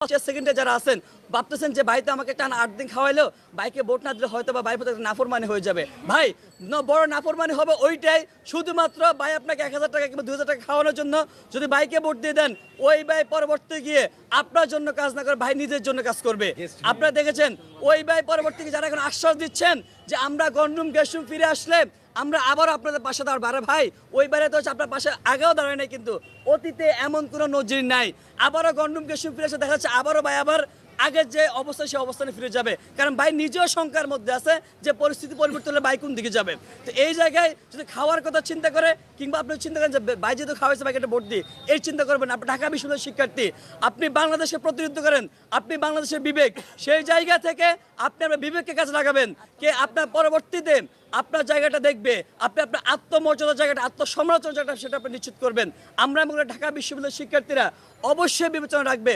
সেকেন্ডে যারা আছেন ভাবতেছেন যে ভাই তো আমাকে টান আট দিন খাওয়াইলো বাইকে বোট না দিলে হয়তো বা ভাই নাফরমানি হয়ে যাবে। ভাই বড় নাফরমানি হবে ওইটাই শুধুমাত্র ভাই আপনাকে এক হাজার টাকা কিংবা দুই হাজার টাকা খাওয়ানোর জন্য যদি বাইকে ভোট দিয়ে দেন ওই ভাই পরবর্তী গিয়ে আপনার জন্য কাজ না করে ভাই নিজের জন্য কাজ করবে। আপনারা দেখেছেন ওই ভাই পরবর্তী যারা এখন আশ্বাস দিচ্ছেন যে আমরা গন্ডুম গেসুম ফিরে আসলে আমরা আবার আপনাদের পাশে দাঁড়াবো। ভাই, ওই বারে তো হচ্ছে আপনার পাশে আগেও দাঁড়ায় নাই কিন্তু অতীতে এমন কোনো নজির নাই। আবারও গন্ডুম গেসুম ফিরে এসে দেখা যাচ্ছে আবারও ভাই আবার আগের যে অবস্থা, সেই অবস্থানে ফিরে যাবে। কারণ ভাই নিজেও শঙ্কার মধ্যে আছে যে পরিস্থিতি পরিবর্তন হলে ভাই কোন দিকে যাবে। তো এই জায়গায় যদি খাওয়ার কথা চিন্তা করে, কিংবা আপনি চিন্তা করেন যে ভাই যেহেতু খাওয়াইছে, ভাইকে একটা ভোট দিই, এই চিন্তা করবেন আপনি ঢাকা বিশ্ববিদ্যালয়ের শিক্ষার্থী, আপনি বাংলাদেশে প্রতিনিধিত্ব করেন, আপনি বাংলাদেশের বিবেক। সেই জায়গা থেকে আপনি আপনার বিবেককে কাজে লাগাবেন। কে আপনার পরবর্তীতে আপনার জায়গাটা দেখবে, আপনি আপনার আত্মমর্যাদার জায়গাটা আত্মসমালোচনা জায়গাটা সেটা আপনি নিশ্চিত করবেন। আমরা মনে ঢাকা বিশ্ববিদ্যালয়ের শিক্ষার্থীরা অবশ্যই বিবেচনা রাখবে।